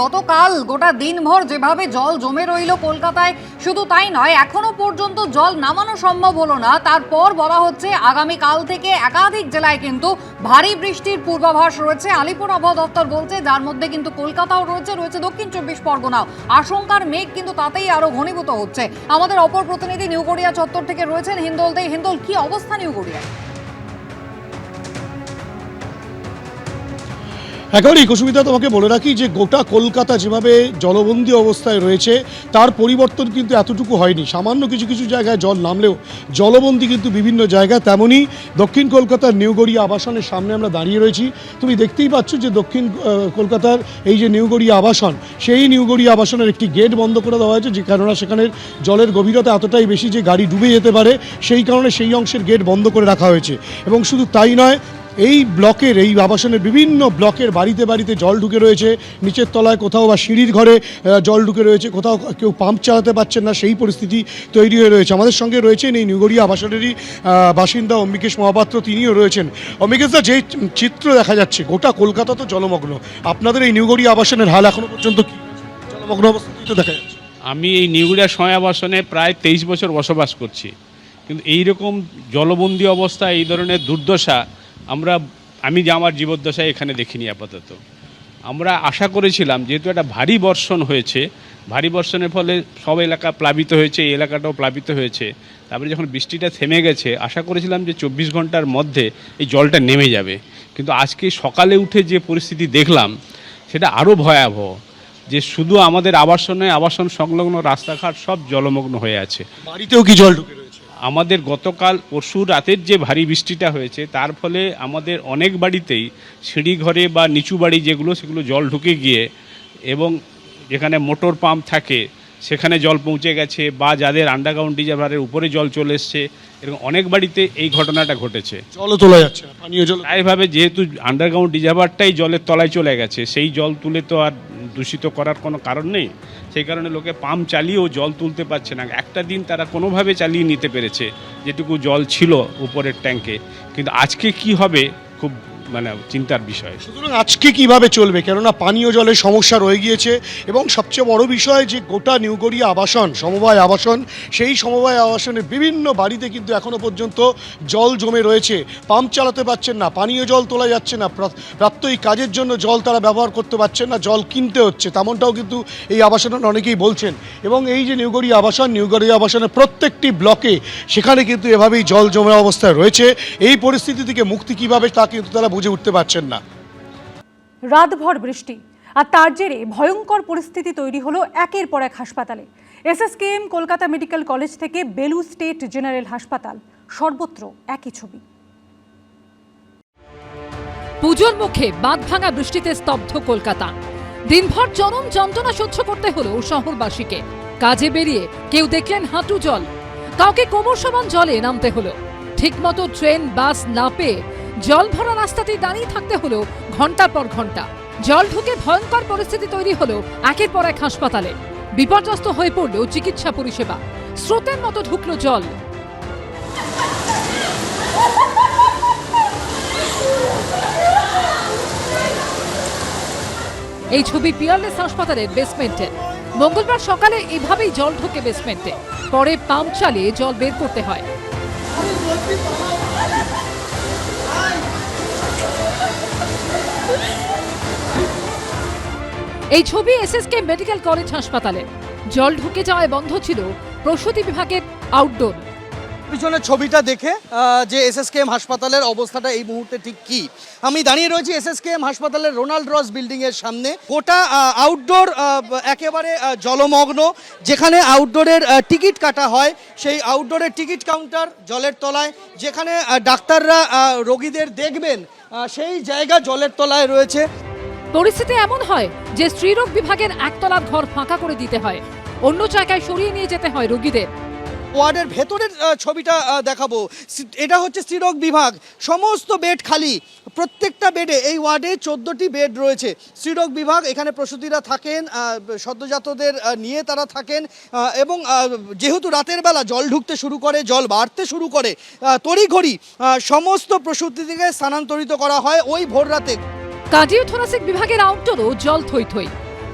গতকাল গোটা দিনভর যেভাবে জল জমে রইল কলকাতায়, শুধু তাই নয়, এখনও পর্যন্ত জল নামানো সম্ভব হলো না। তারপর বলা হচ্ছে আগামী কাল থেকে একাধিক জেলায় কিন্তু ভারী বৃষ্টির পূর্বাভাস রয়েছে। আলিপুর আবহাওয়া দপ্তর বলছে, যার মধ্যে কিন্তু কলকাতাও রয়েছে রয়েছে দক্ষিণ চব্বিশ পরগনাও। আশঙ্কার মেঘ কিন্তু তাতেই আরও ঘনীভূত হচ্ছে। আমাদের অপর প্রতিনিধি নিউগড়িয়া চত্বর থেকে রয়েছেন হিন্দোলতে হিন্দোল, কি অবস্থা নিউগড়িয়ায়? একেবারেই কুসুমিতা তোমাকে বলে রাখি যে গোটা কলকাতা যেভাবে জলবন্দী অবস্থায় রয়েছে, তার পরিবর্তন কিন্তু এতটুকু হয়নি। সামান্য কিছু কিছু জায়গায় জল নামলেও জলবন্দী কিন্তু বিভিন্ন জায়গায় তেমনই। দক্ষিণ কলকাতার নিউগড়িয়া আবাসনের সামনে আমরা দাঁড়িয়ে রয়েছি। তুমি দেখতেই পাচ্ছ যে দক্ষিণ কলকাতার এই যে নিউগড়িয়া আবাসন, সেই নিউগড়িয়া আবাসনের একটি গেট বন্ধ করে দেওয়া হয়েছে, যে কেননা সেখানের জলের গভীরতা এতটাই বেশি যে গাড়ি ডুবে যেতে পারে, সেই কারণে সেই অংশের গেট বন্ধ করে রাখা হয়েছে। এবং শুধু তাই নয় এই ব্লকের, এই আবাসনের বিভিন্ন ব্লকের বাড়িতে বাড়িতে জল ঢুকে রয়েছে। নিচের তলায় কোথাও বা সিঁড়ির ঘরে জল ঢুকে রয়েছে, কোথাও কেউ পাম্প চালাতে পারছেন না, সেই পরিস্থিতি তৈরি হয়ে রয়েছে। আমাদের সঙ্গে রয়েছেন এই নিউগড়িয়া আবাসনেরই বাসিন্দা অম্বিকেশ মহাপাত্র, তিনিও রয়েছেন। অম্বিকেশদা যে চিত্র দেখা যাচ্ছে, গোটা কলকাতা তো জলমগ্ন। আপনাদের এই নিউগড়িয়া আবাসনের হাল এখনও পর্যন্ত কি? জলমগ্ন অবস্থা দেখা যাচ্ছে। আমি এই নিউগুড়িয়া সময় আবাসনে প্রায় তেইশ বছর বসবাস করছি। কিন্তু এই রকম জলবন্দি অবস্থা, এই ধরনের দুর্দশা আমরা, আমি যে আমার জীবদ্দশায় এখানে দেখিনি আপাতত। আমরা আশা করেছিলাম, যেহেতু একটা ভারী বর্ষণ হয়েছে, ভারী বর্ষণের ফলে সব এলাকা প্লাবিত হয়েছে, এই এলাকাটাও প্লাবিত হয়েছে। তারপরে যখন বৃষ্টিটা থেমে গেছে, আশা করেছিলাম যে চব্বিশ ঘণ্টার মধ্যে এই জলটা নেমে যাবে। কিন্তু আজকে সকালে উঠে যে পরিস্থিতি দেখলাম, সেটা আরও ভয়াবহ, যে শুধু আমাদের আবাসনে, আবাসন সংলগ্ন রাস্তাঘাট সব জলমগ্ন হয়ে আছে। বাড়িতেও কি জল ঢুকে আমাদের গতকাল পরশু রাতের যে ভারী বৃষ্টিটা হয়েছে তার ফলে আমাদের অনেক বাড়িতেই সিঁড়ি ঘরে বা নিচু বাড়ি যেগুলো সেগুলো জল ঢুকে গিয়ে এবং যেখানে মোটর পাম্প থাকে সেখানে জল পৌঁছে গেছে বা যাদের আন্ডারগ্রাউন্ড ডিজাভারের উপরে জল চলে এসছে এরকম অনেক বাড়িতে এই ঘটনাটা ঘটেছে। জলও চলে যাচ্ছে পানীয় জল প্রায়ভাবে যেহেতু আন্ডারগ্রাউন্ড ডিজাভারটাই জলের তলায় চলে গেছে সেই জল তুলে তো আর দূষিত করার কোনো কারণ নেই। সেই কারণে লোকে পাম্প চালিয়েও জল তুলতে পারছে না। একটা দিন তারা কোনোভাবে চালিয়ে নিতে পেরেছে, যেটুকু জল ছিল উপরের ট্যাঙ্কে। কিন্তু আজকে কি হবে খুব মানে চিন্তার বিষয়। সুতরাং আজকে কীভাবে চলবে? কেননা পানীয় জলের সমস্যা রয়ে গিয়েছে এবং সবচেয়ে বড় বিষয় যে গোটা নিউগড়িয়া আবাসন, সমবায় আবাসন, সেই সমবায় আবাসনের বিভিন্ন বাড়িতে কিন্তু এখনও পর্যন্ত জল জমে রয়েছে। পাম্প চালাতে পারছেন না, পানীয় জল তোলা যাচ্ছে না, প্রা- প্রাত্যহিক কাজের জন্য জল তারা ব্যবহার করতে পারছেন না, জল কিনতে হচ্ছে, তেমনটাও কিন্তু এই আবাসনের অনেকেই বলছেন। এবং এই যে নিউগড়িয়া আবাসন নিউগড়িয়া আবাসনের প্রত্যেকটি ব্লকে সেখানে কিন্তু এভাবেই জল জমে অবস্থায় রয়েছে। এই পরিস্থিতি থেকে মুক্তি কীভাবে তা কিন্তু তারা বুঝে উঠতে পারছেন না। রাতভর বৃষ্টি আর তার জেরে ভয়ঙ্কর পরিস্থিতি তৈরি হলো একের পর এক হাসপাতালে। এসএসকেএম কলকাতা মেডিকেল কলেজ থেকে বেলু স্টেট জেনারেল হাসপাতাল সর্বত্র একই ছবি। পুজোর মুখে বাঁধভাঙা বৃষ্টিতে স্তব্ধ কলকাতা। দিনভর চরম যন্ত্রণা সহ্য করতে হলো শহরবাসীকে। কাজে বেরিয়ে কেউ দেখলেন হাঁটু জল। কাউকে কোমর সমান জলে নামতে হলো। ঠিকমতো ট্রেন বাস না পেয়ে জল ভরা রাস্তাতেই দাঁড়িয়ে থাকতে হলো ঘণ্টার পর ঘণ্টা। জল ঢুকে ভয়ঙ্কর পরিস্থিতি তৈরি হলো একের পর এক হাসপাতালে। বিপর্যস্ত হয়ে পড়ল চিকিৎসা পরিষেবা। স্রোতের মতো ঢুকলো জল। এই ছবি পিয়ারলেস হাসপাতালের বেসমেন্টের মঙ্গলবার সকালে এভাবেই জল ঢোকে বেসমেন্টে পরে পাম্প চালিয়ে জল বের করতে হয়। এই ছবি এসএসকে মেডিকেল কলেজ হাসপাতালে। জল ঢুকে যাওয়ায় বন্ধ ছিল প্রসূতি বিভাগের আউটডোর পিছনে ছবিটা দেখে যে এসএসকেএম হাসপাতালের অবস্থাটা এই মুহূর্তে ঠিক কি? আমি দাঁড়িয়ে রয়েছি এসএসকেএম হাসপাতালের রোনাল্ড রস বিল্ডিং এর সামনে। গোটা আউটডোর একেবারে জলমগ্ন, যেখানে আউটডোরের টিকিট কাটা হয়, সেই আউটডোরের টিকিট কাউন্টার জলের তলায়, যেখানে ডাক্তাররা রোগীদের দেখবেন সেই জায়গা জলের তলায় রয়েছে। পরিস্থিতি এমন হয় যে স্ত্রীরোগ বিভাগের একতলার ঘর ফাঁকা করে দিতে হয়। অন্য জায়গায় সরিয়ে নিয়ে যেতে হয় রোগীদের। ওয়ার্ডের ভেতরের ছবিটা দেখাবো। এটা হচ্ছে স্ত্রীরোগ বিভাগ। সমস্ত বেড খালি। প্রত্যেকটা বেডে, এই ওয়ার্ডে চোদ্দোটি বেড রয়েছে। স্ত্রীরোগ বিভাগ, এখানে প্রসূতিরা থাকেন সদ্যজাতদের নিয়ে তারা থাকেন এবং যেহেতু রাতের বেলা জল ঢুকতে শুরু করে, জল বাড়তে শুরু করে তড়িঘড়ি সমস্ত প্রসূতিকে স্থানান্তরিত করা হয় ওই ভোর রাতে। কার্ডিও থোরাসিক বিভাগের আউটডোরও জল থই থই।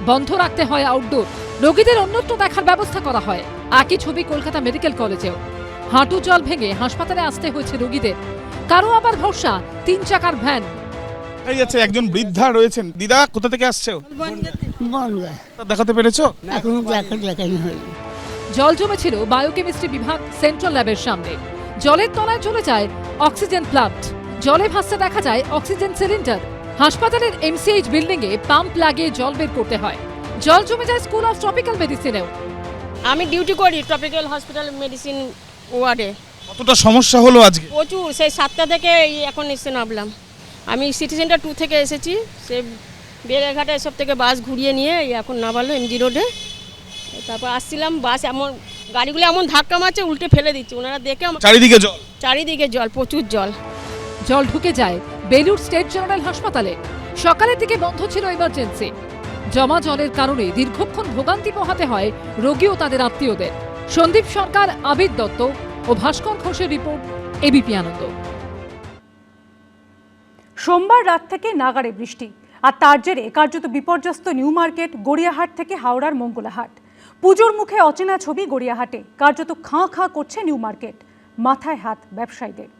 বন্ধ রাখতে হয় আউটডোর। রোগীদের অন্যত্র দেখার ব্যবস্থা করা হয়। একই ছবি কলকাতা মেডিকেল কলেজেও। হাঁটু জল ভেঙে হাসপাতালে আসতে হয়েছে রোগীদের। কারও আবার ভরসা? তিন চাকার ভ্যান। এই যাচ্ছে একজন বৃদ্ধা রয়েছেন। দিদা কোথা থেকে আসছো? দেখাতে পেরেছ? এখনও দেখা হয়নি। জল জমেছিল বায়োকেমিস্ট্রি বিভাগ সেন্ট্রাল ল্যাবের সামনে। জলের তলায় চলে যায় অক্সিজেন প্লান্ট। জলে ভাসতে দেখা যায় অক্সিজেন সিলিন্ডার। হাসপাতালের এমসিএইচ বিল্ডিং এ পাম্প লাগিয়ে জল বের করতে হয়। জল জমে যায় স্কুল অফ ট্রপিক্যাল মেডিসিনেও। আমি ডিউটি করি ট্রপিক্যাল হসপিটাল মেডিসিন ওয়ার্ডে। কতটা সমস্যা হলো আজকে? প্রচুর সেই সাতটা থেকে এই এখন এসে নামলাম। আমি সিটি সেন্টার টু থেকে এসেছি। সে বেড়াঘাটা এসব থেকে বাস ঘুরিয়ে নিয়ে এখন নামালো এমজি রোডে। তারপর আসছিলাম বাস এমন গাড়িগুলো এমন ধাক্কা মারছে উল্টে ফেলে দিচ্ছে। ওনারা দেখে আমার চারিদিকে জল? চারিদিকে জল প্রচুর জল। জল ঢুকে যায়। বেলুর স্টেট জেনারেল হাসপাতালে। সকালের দিকে বন্ধ ছিল ইমার্জেন্সি জমা জলের কারণে দীর্ঘক্ষণ ভোগান্তি পোহাতে হয় রোগী ও তাদের আত্মীয়দের। সন্দীপ সরকার, আবির দত্ত ও ভাস্কর ঘোষের রিপোর্ট এবিপি আনন্দ। সোমবার রাত থেকে নাগাড়ে বৃষ্টি, আর তার জেরে কার্যত বিপর্যস্ত নিউ মার্কেট, গড়িয়াহাট থেকে হাওড়ার মঙ্গলাহাট। পুজোর মুখে অচেনা ছবি গড়িয়াহাটে, কার্যত খাঁ খাঁ করছে নিউ মার্কেট। মাথায় হাত ব্যবসায়ীদের।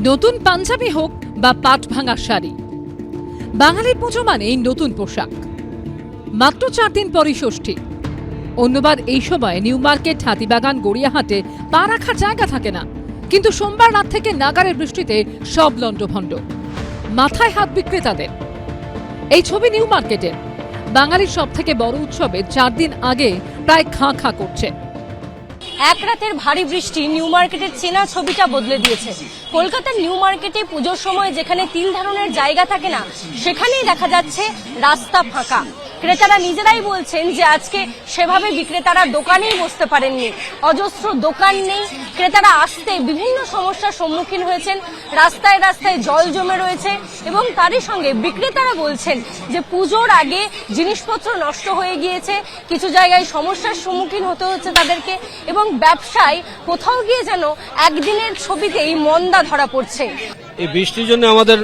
নতুন পাঞ্জাবি হোক বা পাট ভাঙা শাড়ি। বাঙালির পুজো মানেই নতুন পোশাক। মাত্র চার দিন পরই ষষ্ঠী। অন্যবার এই সময় নিউ মার্কেট, হাতিবাগান, গড়িয়াহাটে পা রাখার জায়গা থাকে না। কিন্তু সোমবার রাত থেকে নাগারের বৃষ্টিতে সব লণ্ডভণ্ড। মাথায় হাত বিক্রেতাদের। এই ছবি নিউ মার্কেটের। বাঙালির সব থেকে বড় উৎসবে চার দিন আগে প্রায় খাঁ খাঁ করছে। এক রাতের ভারী বৃষ্টি নিউ মার্কেটের চেনা ছবিটা বদলে দিয়েছে। কলকাতার নিউ মার্কেটে পুজোর সময় যেখানে তিল ধারণের জায়গা থাকে না, সেখানেই দেখা যাচ্ছে রাস্তা ফাঁকা। ক্রেতারা নিজেরাই বলছেন যে আজকে সেভাবে বিক্রেতারা দোকানেই বসতে পারেননি। অজস্র দোকান নেই। ক্রেতারা আসতে বিভিন্ন সমস্যার সম্মুখীন হয়েছেন। রাস্তায় রাস্তায় জল জমে রয়েছে এবং তারই সঙ্গে বিক্রেতারা বলছেন যে পুজোর আগে জিনিসপত্র নষ্ট হয়ে গিয়েছে। কিছু জায়গায় সমস্যার সম্মুখীন হতে হচ্ছে তাদেরকে এবং ব্যবসায় কোথাও গিয়ে যেন একদিনের ছবিতেই মন্দা ধরা পড়ছে। এই বৃষ্টির জন্য আমাদের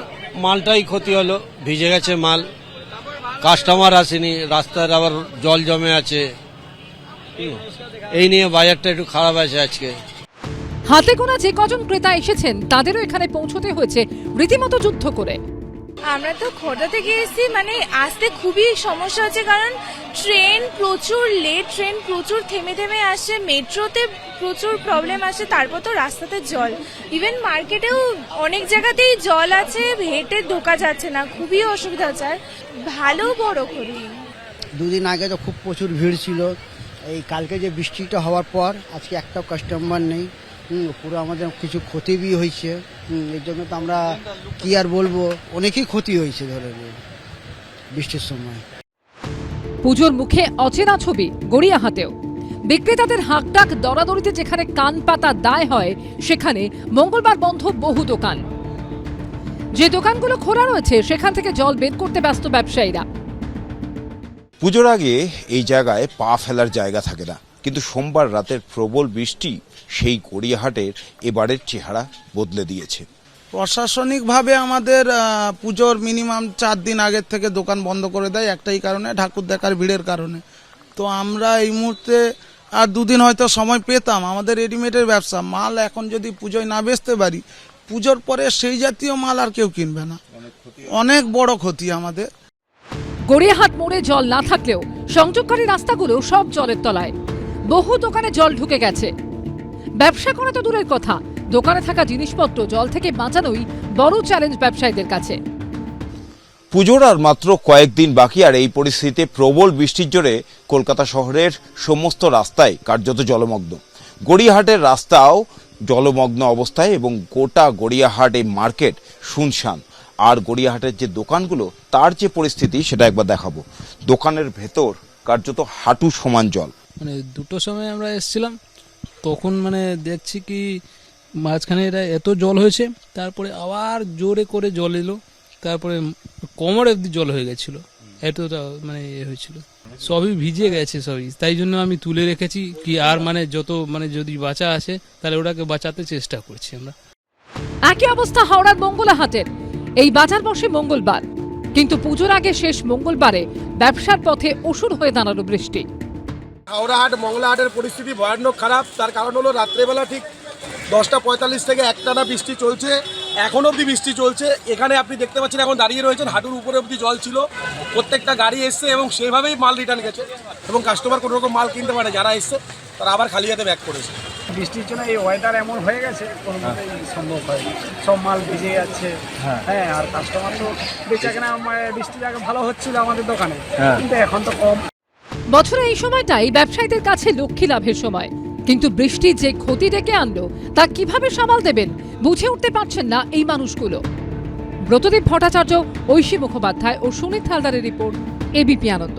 মালটাই ক্ষতি হলো। ভিজে গেছে মাল। কাস্টমার আসেনি রাস্তার আবার জল জমে আছে। এই নিয়ে বাজারটা একটু খারাপ আছে আজকে। হাতে গোনা যে কজন ক্রেতা এসেছেন তাদেরও এখানে পৌঁছতে হয়েছে রীতিমতো যুদ্ধ করে। আমরা তো খোর্ধা থেকে এসেছি মানে আসতে খুবই সমস্যা হচ্ছে কারণ ট্রেন প্রচুর লেট ট্রেন প্রচুর থেমে থেমে আসে মেট্রোতে প্রচুর প্রবলেম আসে তারপর তো রাস্তাতে জল। ইভেন মার্কেটেও অনেক জায়গাতেই জল আছে হেঁটে ঢোকা যাচ্ছে না খুবই অসুবিধা হচ্ছে। আর ভালো বড় করি। দুদিন আগে তো খুব প্রচুর ভিড় ছিল। এই কালকে যে বৃষ্টিটা হওয়ার পর আজকে একটাও কাস্টমার নেই। হুম, পুরো আমাদের কিছু ক্ষতি বি হয়েছে। হুম, এর জন্য তো আমরা কি আর বলব অনেকই ক্ষতি হয়েছে ধরে বৃষ্টির সময়। পুজোর মুখে অচেনা ছবি গড়িয়াহাটেও। বিক্রেতাদের হাঁকডাক দরাদরিতে যেখানে কান পাতা দায় হয় সেখানে মঙ্গলবার বন্ধ বহু দোকান। যে দোকানগুলো খোলা রয়েছে সেখান থেকে জল বের করতে ব্যস্ত ব্যবসায়ীরা। পুজোর আগে এই জায়গায় পা ফেলার জায়গা থাকে না। কিন্তু সোমবার রাতের প্রবল বৃষ্টি সেই গড়িয়াহাটের এবারের চেহারা বদলে দিয়েছে। প্রশাসনিকভাবে আমাদের পুজোর মিনিমাম চার দিন আগের থেকে দোকান বন্ধ করে দেয় একটাই কারণে ঠাকুর দেখার ভিড়ের কারণে। তো আমরা এই মুহূর্তে আর দুদিন হয়তো সময় পেতাম। আমাদের রেডিমেডের ব্যবসা। মাল এখন যদি পুজোয় না বেচতে পারি পুজোর পরে সেই জাতীয় মাল আর কেউ কিনবে না। অনেক বড় ক্ষতি আমাদের। গড়িয়াহাট মোড়ে জল না থাকলেও সংযোগকারী রাস্তাগুলো সব জলের তলায়। বহু দোকানে জল ঢুকে গেছে। ব্যবসা করা তো দূরের কথা। দোকানে থাকা জিনিসপত্র জল থেকে বাঁচানোই বড় চ্যালেঞ্জ ব্যবসায়ীদের কাছে। পুজোর আর মাত্র কয়েকদিন বাকি আর এই পরিস্থিতিতে প্রবল বৃষ্টির জোরে কলকাতা শহরের সমস্ত রাস্তায় কার্যত জলমগ্ন। গড়িয়াহাটের রাস্তাও জলমগ্ন অবস্থায় এবং গোটা গড়িয়াহাট এই মার্কেট শুনশান। আর গড়িয়াহাটের যে দোকানগুলো, তার যে পরিস্থিতি, সেটা একবার দেখাবো। দোকানের ভেতর কার্যত হাঁটু সমান জল। মানে দুটো সময় আমরা এসেছিলাম, তখন মানে দেখছি কি মাঝখানে এটা এত জল হয়েছে, তারপরে আবার জোরে করে জল এলো, তারপরে কোমর অব্দি জল হয়ে গেছিল। এতটা মানে এ হয়েছিল। সবই ভিজে গেছে সবই। তাই জন্য আমি তুলে রেখেছি কি আর মানে যত মানে যদি বাঁচা আছে তাহলে ওটাকে বাঁচাতে চেষ্টা করছি আমরা। একই অবস্থা হাওড়ার মঙ্গলাহাটের। এই বাজার বসে মঙ্গলবার। কিন্তু পুজোর আগে শেষ মঙ্গলবারে ব্যবসার পথে অসুর হয়ে দাঁড়াল বৃষ্টি। হাওড়াহাট মংলাহাটের পরিস্থিতি ভয়ানক খারাপ। তার কারণ হলো রাত্রেবেলা ঠিক দশটা পঁয়তাল্লিশ থেকে একটানা বৃষ্টি চলছে। এখন অবধি বৃষ্টি চলছে। এখানে আপনি দেখতে পাচ্ছেন এখন দাঁড়িয়ে রয়েছেন হাঁটুর উপরে অবধি জল ছিল। প্রত্যেকটা গাড়ি এসছে এবং সেভাবেই মাল রিটার্ন গেছে এবং কাস্টমার কোনো রকম মাল কিনতে পারে যারা এসছে তারা আবার খালি হাতে ব্যাক করেছে বৃষ্টির জন্য এই ওয়েদার এমন হয়ে গেছে কোনো সম্ভব হয় সব মাল ভিজে যাচ্ছে। হ্যাঁ। আর কাস্টমার তো বেচা কেনা বৃষ্টির আগে ভালো হচ্ছিল আমাদের দোকানে কিন্তু এখন তো কম। বছরে এই সময়টাই ব্যবসায়ীদের কাছে লক্ষ্মী লাভের সময়। কিন্তু বৃষ্টি যে ক্ষতি ডেকে আনলো, তা কীভাবে সামাল দেবেন? বুঝে উঠতে পারছেন না এই মানুষগুলো। ব্রতদীপ ভট্টাচার্য, ঐশী মুখোপাধ্যায় ও সুনীত হালদারের রিপোর্ট এবিপি আনন্দ।